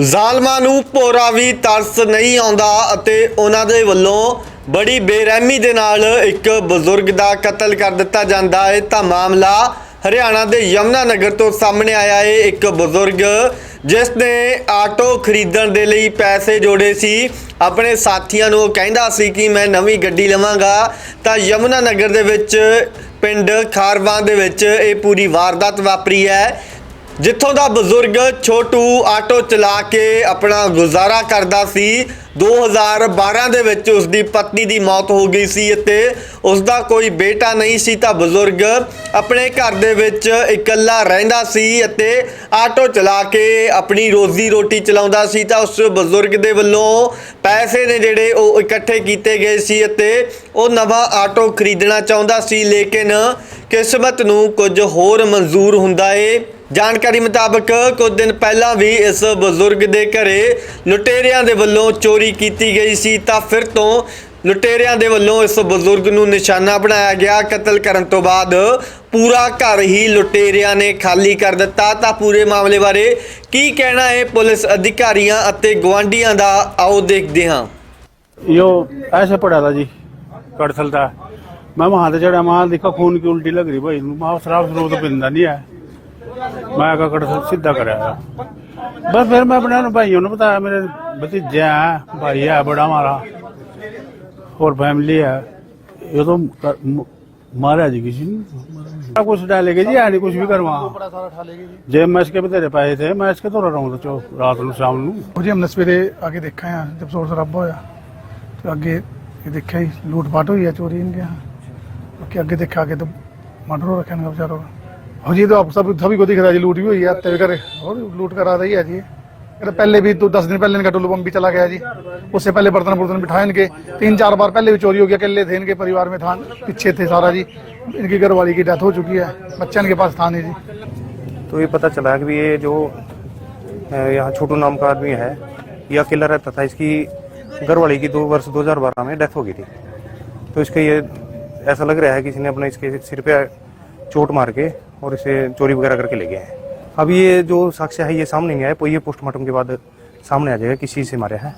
ਜ਼ਾਲਮਾਂ ਨੂੰ ਭੋਰਾ ਵੀ ਤਰਸ ਨਹੀਂ ਆਉਂਦਾ ਅਤੇ ਉਹਨਾਂ ਦੇ ਵੱਲੋਂ ਬੜੀ ਬੇਰਹਿਮੀ ਦੇ ਨਾਲ ਇੱਕ ਬਜ਼ੁਰਗ ਦਾ ਕਤਲ ਕਰ ਦਿੱਤਾ ਜਾਂਦਾ ਹੈ। ਤਾਂ ਮਾਮਲਾ ਹਰਿਆਣਾ ਦੇ ਯਮਨਾ ਨਗਰ ਤੋਂ ਸਾਹਮਣੇ ਆਇਆ ਹੈ। ਇੱਕ ਬਜ਼ੁਰਗ ਜਿਸ ਨੇ ਆਟੋ ਖਰੀਦਣ ਦੇ ਲਈ ਪੈਸੇ ਜੋੜੇ ਸੀ, ਆਪਣੇ ਸਾਥੀਆਂ ਨੂੰ ਉਹ ਕਹਿੰਦਾ ਸੀ ਕਿ ਮੈਂ ਨਵੀਂ ਗੱਡੀ ਲਵਾਂਗਾ। ਤਾਂ ਯਮਨਾ ਨਗਰ ਦੇ ਵਿੱਚ ਪਿੰਡ ਖਾਰਵਾਂ ਦੇ ਵਿੱਚ ਇਹ ਪੂਰੀ ਵਾਰਦਾਤ ਵਾਪਰੀ ਹੈ। ਜਿੱਥੋਂ ਦਾ ਬਜ਼ੁਰਗ ਛੋਟੂ ਆਟੋ ਚਲਾ ਕੇ ਆਪਣਾ ਗੁਜ਼ਾਰਾ ਕਰਦਾ ਸੀ 2012 ਦੇ ਵਿੱਚ ਉਸ ਦੀ ਪਤਨੀ ਦੀ ਮੌਤ ਹੋ ਗਈ ਸੀ ਅਤੇ ਉਸ ਦਾ ਕੋਈ ਬੇਟਾ ਨਹੀਂ ਸੀ ਤਾਂ ਬਜ਼ੁਰਗ ਆਪਣੇ ਘਰ ਦੇ ਵਿੱਚ ਇਕੱਲਾ ਰਹਿੰਦਾ ਸੀ ਅਤੇ ਆਟੋ ਚਲਾ ਕੇ ਆਪਣੀ ਰੋਜ਼ੀ ਰੋਟੀ ਚਲਾਉਂਦਾ ਸੀ ਤਾਂ ਉਸ ਬਜ਼ੁਰਗ ਦੇ ਵੱਲੋਂ ਪੈਸੇ ਨੇ ਜਿਹੜੇ ਉਹ ਇਕੱਠੇ ਕੀਤੇ ਗਏ ਸੀ ਅਤੇ ਉਹ ਨਵਾਂ ਆਟੋ ਖਰੀਦਣਾ ਚਾਹੁੰਦਾ ਸੀ ਲੇਕਿਨ ਕਿਸਮਤ ਨੂੰ ਕੁਝ ਹੋਰ ਮਨਜ਼ੂਰ ਹੁੰਦਾ ਏ। ਜਾਣਕਾਰੀ ਮੁਤਾਬਕ ਕੁਝ ਦਿਨ ਪਹਿਲਾਂ ਵੀ ਇਸ ਬਜ਼ੁਰਗ ਦੇ ਘਰੇ ਲੁਟੇਰਿਆਂ ਦੇ ਵੱਲੋਂ ਚੋਰੀ ਕੀਤੀ ਗਈ ਸੀ ਤਾਂ ਫਿਰ ਤੋਂ ਲੁਟੇਰਿਆਂ ਦੇ ਵੱਲੋਂ ਇਸ ਬਜ਼ੁਰਗ ਨੂੰ ਨਿਸ਼ਾਨਾ ਬਣਾਇਆ ਗਿਆ ਕਤਲ ਕਰਨ ਤੋਂ ਬਾਅਦ ਪੂਰਾ ਘਰ ਹੀ ਲੁਟੇਰਿਆਂ ਨੇ ਖਾਲੀ ਕਰ ਦਿੱਤਾ ਤਾਂ ਪੂਰੇ ਮਾਮਲੇ ਬਾਰੇ ਕੀ ਕਹਿਣਾ ਹੈ ਪੁਲਿਸ ਅਧਿਕਾਰੀਆਂ ਅਤੇ ਗਵਾਂਢੀਆਂ ਦਾ ਆਓ ਦੇਖਦੇ ਹਾਂ यो ऐसे पड़ा था जी कड़थल था मैं वहां से चढ़ा वहां देखा खून की उल्टी लग रही भाई वहां शराब शरूब तो पिंदा नहीं है ਮੈਂ ਕਾ ਕਟ ਸਿੱਧਾ ਕਰਿਆ। ਬਸ ਫਿਰ ਮੈਂ ਆਪਣੇ ਭਾਈਆਂ ਨੂੰ ਬਤਾਇਆ, ਮੇਰੇ ਭਤੀਜਾ ਭਾਈ ਆ, ਬੜਾ ਮਾਰਾ ਹੋਰ ਫੈਮਿਲੀ ਆ। ਇਹ ਤਾਂ ਮਾਰਿਆ ਜੀ ਕਿਸੇ ਨੂੰ। ਕੁਝ ਡਾਲੇਗੇ ਜੀ ਆਣੀ ਕੁਝ ਵੀ ਕਰਵਾ। ਜੇ ਮੈਂ ਇਸਕੇ ਬਤੇਰੇ ਪਾਏ ਥੇ, ਮੈਂ ਇਸਕੇ ਤੋਂ ਰਹਾ ਚੋ, ਰਾਤ ਨੂੰ, ਸ਼ਾਮ ਨੂੰ। ਮੁਝੇ ਹਮਨੇ ਸਵੇਰੇ ਆਗੇ ਦੇਖਾ ਹੈ ਜਬ ਸ਼ੋਰ ਸ਼ਰਾਬਾ ਹੋਇਆ। ਤੇ ਅੱਗੇ ਇਹ ਦੇਖਿਆ ਹੀ ਲੂਟ ਪਾਟ ਹੋਈ ਆ, ਚੋਰੀ ਇਨਕੇ ਹਾਂ ਅੱਗੇ ਦੇਖਾ ਕੇ ਤਾਂ ਮਰਡਰ ਹੋ ਰੱਖਿਆ ਨਾ ਵਿਚਾਰੋ। और ये तो आप सब सभी को दिख रहा है जी, लूट भी हुई है घर और लूट करा रही है जी। तो पहले भी तो दस दिन पहले इनका टुल्लू बम भी चला गया जी। उससे पहले बर्तन बुर्तन बिठाए इनके। तीन चार बार पहले भी चोरी हो गया, अकेले थे इनके परिवार में, था, पीछे थे सारा जी। इनकी घरवाली की डेथ हो चुकी है, बच्चा इनके पास था नहीं जी। तो ये पता चला कि ये जो यहाँ छोटू नाम का आदमी है, ये अकेला रहता था। इसकी घरवाली की दो वर्ष 2012 में डेथ हो गई थी। तो इसके ये, ऐसा लग रहा है कि किसी ने अपने इसके सिर पे चोट मार के और इसे चोरी वगैरह करके ले गया है अब ये जो साक्ष्य है ये सामने नहीं आया ये पोस्टमार्टम के बाद सामने आ जाएगा किस चीज़ से मारा है